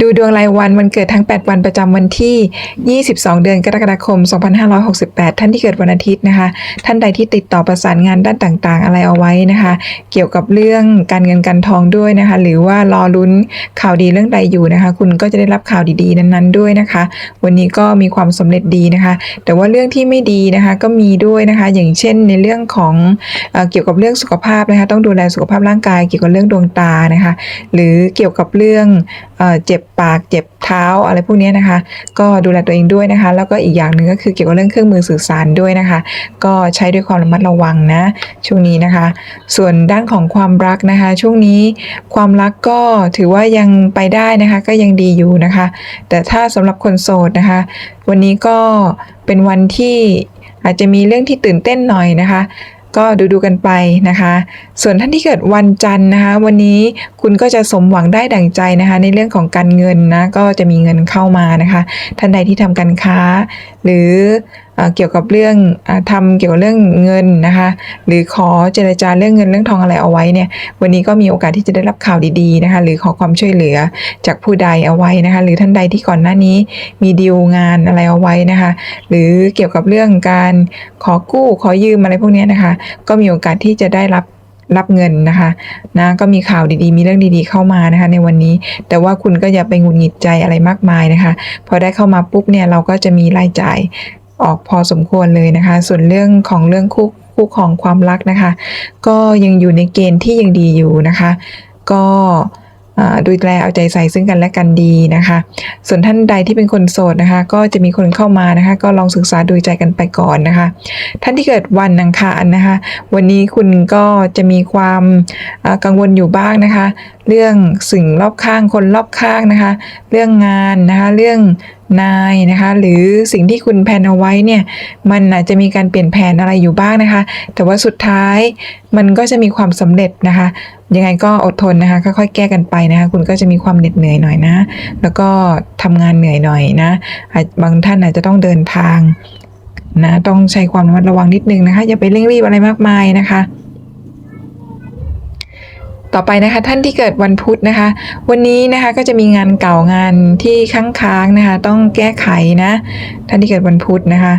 ดูดวงรายวันวันเกิดทั้ง 8 วันประจำวันที่ 22 เดือนกรกฎาคม 2568 ท่านที่เกิดวันอาทิตย์นะคะ ท่านใดที่ติดต่อประสานงานด้านต่างๆ อะไรเอาไว้นะคะ เกี่ยวกับเรื่องการเงินการทองด้วยนะคะ หรือว่ารอลุ้นข่าวดีเรื่องใดอยู่นะคะ คุณก็จะได้รับข่าวดีๆ นั้นๆ ด้วยนะคะ วันนี้ก็มีความสำเร็จดีนะคะ แต่ว่าเรื่องที่ไม่ดีนะคะก็มีด้วยนะคะ อย่างเช่นในเรื่องของเอ่อเกี่ยวกับเรื่องสุขภาพนะคะ ต้องดูแลสุขภาพร่างกาย เกี่ยวกับเรื่องดวงตานะคะ หรือเกี่ยวกับเรื่องเจ็บปากเจ็บเท้าอะไรพวกนี้นะคะ ก็ดูแลตัวเองด้วยนะคะ แล้วก็อีกอย่างหนึ่งก็คือเกี่ยวกับเรื่องเครื่องมือสื่อสารด้วยนะคะ ก็ใช้ด้วยความระมัดระวังนะช่วงนี้นะคะ ส่วนด้านของความรักนะคะ ช่วงนี้ความรักก็ถือว่ายังไปได้นะคะ ก็ยังดีอยู่นะคะ แต่ถ้าสำหรับคนโสดนะคะ วันนี้ก็เป็นวันที่อาจจะมีเรื่องที่ตื่นเต้นหน่อยนะคะ ก็ดูดูกันไปนะคะ ส่วนท่านที่เกิดวันจันทร์นะคะ วันนี้คุณก็จะสมหวังได้ดั่งใจนะคะ ในเรื่องของการเงินนะก็จะมีเงินเข้ามานะคะ ท่านใดที่ทำการค้า หรือเอ่อเกี่ยวกับเรื่องอาทำเกี่ยวกับเรื่องเงินนะคะ หรือขอเจรจาเรื่องเงินเรื่องทองอะไรเอาไว้เนี่ย วันนี้ก็มีโอกาสที่จะได้รับข่าวดีๆนะคะ หรือขอความช่วยเหลือจากผู้ใดเอาไว้นะคะ หรือท่านใดที่ก่อนหน้านี้มีดีลงานอะไรเอาไว้นะคะ หรือเกี่ยวกับเรื่องการขอกู้ขอยืมอะไรพวกนี้นะคะ ก็มีโอกาสที่จะได้รับ รับเงินนะคะนะก็มีข่าวดีๆ มีเรื่องดีๆเข้ามานะคะ ในวันนี้ แต่ว่าคุณก็อย่าไปหงุดหงิดใจอะไรมากมายนะคะ พอได้เข้ามาปุ๊บเนี่ยเราก็จะมีรายจ่ายออกพอสมควรเลยนะคะ ส่วนเรื่องของเรื่องคู่คู่ของความรักนะคะ ก็ยังอยู่ในเกณฑ์ที่ยังดีอยู่นะคะ ก็ ดูแลเอาใจใส่ซึ่งกันและกันดีนะคะ ส่วนท่านใดที่เป็นคนโสดนะคะ ก็จะมีคนเข้ามานะคะ ก็ลองศึกษาดูใจกันไปก่อนนะคะ ท่านที่เกิดวันอังคารนะคะ วันนี้คุณก็จะมีความกังวลอยู่บ้างนะคะ เรื่องสิ่งรอบข้างคนรอบข้างนะคะ เรื่องงานนะคะ เรื่อง นายนะคะ หรือสิ่งที่คุณแผนเอาไว้เนี่ย มันอาจจะมีการเปลี่ยนแผนอะไรอยู่บ้างนะคะ แต่ว่าสุดท้ายมันก็จะมีความสำเร็จนะคะ ยังไงก็อดทนนะคะ ค่อยๆแก้กันไปนะคะ คุณก็จะมีความเหน็ดเหนื่อยหน่อยนะ แล้วก็ทำงานเหนื่อยหน่อยนะ บางท่านอาจจะต้องเดินทางนะ ต้องใช้ความระมัดระวังนิดนึงนะคะ อย่าไปเร่งรีบอะไรมากมายนะคะ ต่อไปนะคะท่านที่เกิดวันพุธนะคะ วันนี้นะคะก็จะมีงานเก่างานที่ค้างๆนะคะ ต้องแก้ไขนะ ท่านที่เกิดวันพุธนะคะ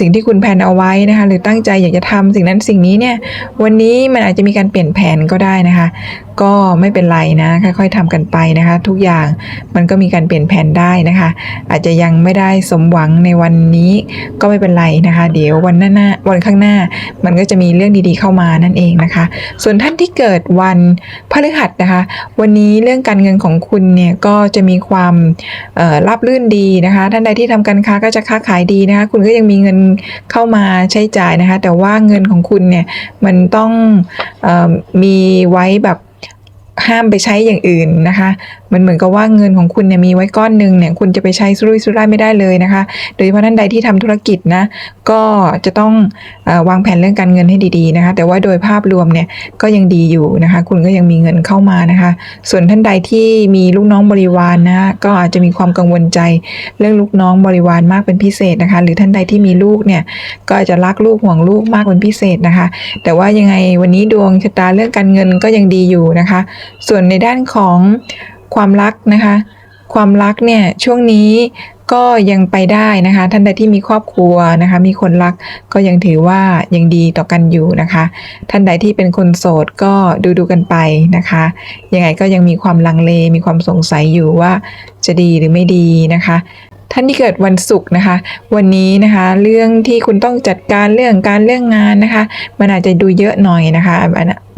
สิ่งที่คุณแผนเอาไว้นะคะหรือตั้งใจอยากจะทำสิ่งนั้นสิ่งนี้เนี่ยวันนี้มันอาจจะมีการเปลี่ยนแผนก็ได้นะคะ ก็ไม่เป็นไรนะค่อยๆทำกันไปนะคะ ทุกอย่างมันก็มีการเปลี่ยนแผนได้นะคะ อาจจะยังไม่ได้สมหวังในวันนี้ก็ไม่เป็นไรนะคะ เดี๋ยววันหน้าวันข้างหน้า มันก็จะมีเรื่องดีๆเข้ามานั่นเองนะคะ ส่วนท่านที่เกิดวันพฤหัสนะคะ วันนี้เรื่องการเงินของคุณเนี่ยก็จะมีความราบรื่นดีนะคะ ท่านใดที่ทำการค้าก็จะค้าขายดีนะคะ คุณก็ยังมีีเงินเข้ามาใช้จ่ายนะคะ แต่ว่าเงินของคุณเนี่ยมันต้องอมีไว้แบบห้ามไปใช้อย่างอื่นนะคะ มันเหมือนกับว่าเงินของคุณเนี่ยมีไว้ก้อนหนึ่งเนี่ยคุณจะไปใช้สุรุ่ยสุร่ายไม่ได้เลยนะคะ โดยเฉพาะท่านใดที่ทำธุรกิจนะก็จะต้องอวางแผนเรื่องการเงินให้ดีๆนะคะ แต่ว่าโดยภาพรวมเนี่ยก็ยังดีอยู่นะคะ คุณก็ยังมีเงินเข้ามานะคะ ส่วนท่านใดที่มีลูกน้องบริวารนะก็อาจจะมีความกังวลใจเรื่องลูกน้องบริวารมากเป็นพิเศษนะคะ หรือท่านใดที่มีลูกเนี่ยก็อาจจะรักลูกห่วงลูกมากเป็นพิเศษนะคะ แต่ว่ายังไงวันนี้ดวงชะตาเรื่องการเงินก็ยังดีอยู่นะคะ ส่วนในด้านของ ความรักนะคะ ความรักเนี่ยช่วงนี้ก็ยังไปได้นะคะ ท่านใดที่มีครอบครัวนะคะ มีคนรักก็ยังถือว่ายังดีต่อกันอยู่นะคะ ท่านใดที่เป็นคนโสดก็ดูดูกันไปนะคะ ยังไงก็ยังมีความลังเลมีความสงสัยอยู่ว่าจะดีหรือไม่ดีนะคะ ท่านที่เกิดวันศุกร์นะคะ วันนี้นะคะ เรื่องที่คุณต้องจัดการเรื่องการเรื่องงานนะคะ มันอาจจะดูเยอะหน่อยนะคะ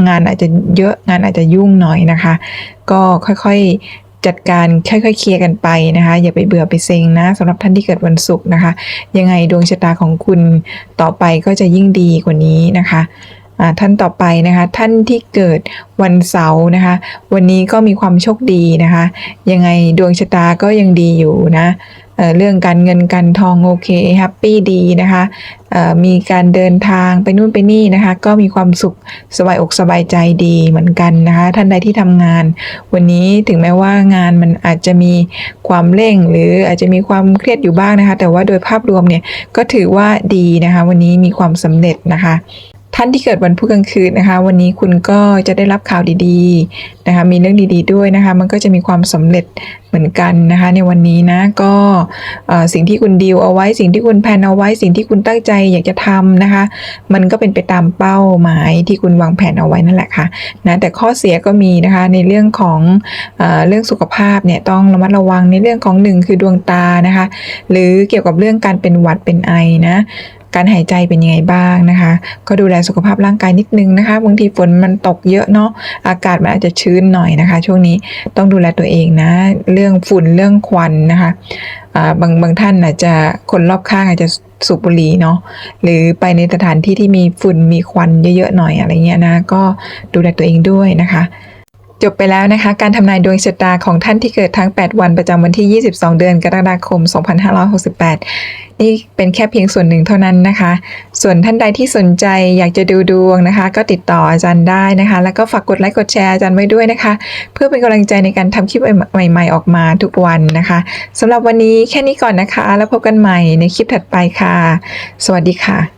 งานอาจจะเยอะงานอาจจะยุ่งหน่อยนะคะ ก็ค่อยๆจัดการค่อยๆเคลียร์กันไปนะคะ อย่าไปเบื่อไปเซ็งนะสำหรับท่านที่เกิดวันศุกร์นะคะ ยังไงดวงชะตาของคุณต่อไปก็จะยิ่งดีกว่านี้นะคะท่านต่อไปนะคะ ท่านที่เกิดวันเสาร์นะคะ วันนี้ก็มีความโชคดีนะคะ ยังไงดวงชะตาก็ยังดีอยู่นะ เรื่องการเงินการทองโอเคแฮปปี้ดีนะคะมีการเดินทางไปนู่นไปนี่นะคะ ก็มีความสุขสบายอกสบายใจดีเหมือนกันนะคะ ท่านใดที่ทำงาน วันนี้ถึงแม้ว่างานมันอาจจะมีความเร่ง หรืออาจจะมีความเครียดอยู่บ้างนะคะ แต่ว่าโดยภาพรวมเนี่ยก็ถือว่าดีนะคะ วันนี้มีความสำเร็จนะคะ ท่านที่เกิดวันพุธกลางคืนนะคะ วันนี้คุณก็จะได้รับข่าวดีๆนะคะ มีเรื่องดีๆด้วยนะคะ มันก็จะมีความสำเร็จเหมือนกันนะคะ ในวันนี้นะก็สิ่งที่คุณดีลเอาไว้สิ่งที่คุณแพนเอาไว้ สิ่งที่คุณตั้งใจอยากจะทำนะคะ มันก็เป็นไปตามเป้าหมายที่คุณวางแผนเอาไว้นั่นแหละค่ะนะแต่ข้อเสียก็มีนะคะในเรื่องของเอเรื่องสุขภาพเนี่ยต้องระมัดระวังในเรื่องของหนึ่งคือดวงตานะคะ หรือเกี่ยวกับเรื่องการเป็นหวัดเป็นไอนะ การหายใจเป็นยังไงบ้างนะคะ ก็ดูแลสุขภาพร่างกายนิดนึงนะคะ บางทีฝนมันตกเยอะเนาะอากาศมันอาจจะชื้นหน่อยนะคะ ช่วงนี้ต้องดูแลตัวเองนะ เรื่องฝุ่นเรื่องควันนะคะบางบางท่านอาจจะคนรอบข้างอาจจะสูบบุหรี่เนาะหรือไปในสถานที่ที่มีฝุ่นมีควันเยอะๆหน่อยอะไรเงี้ยนะ ก็ดูแลตัวเองด้วยนะคะจบไปแล้วนะคะ การทำนายดวงชะตาของท่านที่เกิดทั้ง 8 วันประจำวันที่ 22 เดือนกรกฎาคม 2568 นี่เป็นแค่เพียงส่วนหนึ่งเท่านั้นนะคะ ส่วนท่านใดที่สนใจอยากจะดูดวงนะคะ ก็ติดต่ออาจารย์ได้นะคะ แล้วก็ฝากกดไลค์กดแชร์อาจารย์ไว้ด้วยนะคะ เพื่อเป็นกำลังใจในการทำคลิปใหม่ ๆ ออกมาทุกวันนะคะสำหรับวันนี้แค่นี้ก่อนนะคะ แล้วพบกันใหม่ในคลิปถัดไปค่ะ สวัสดีค่ะ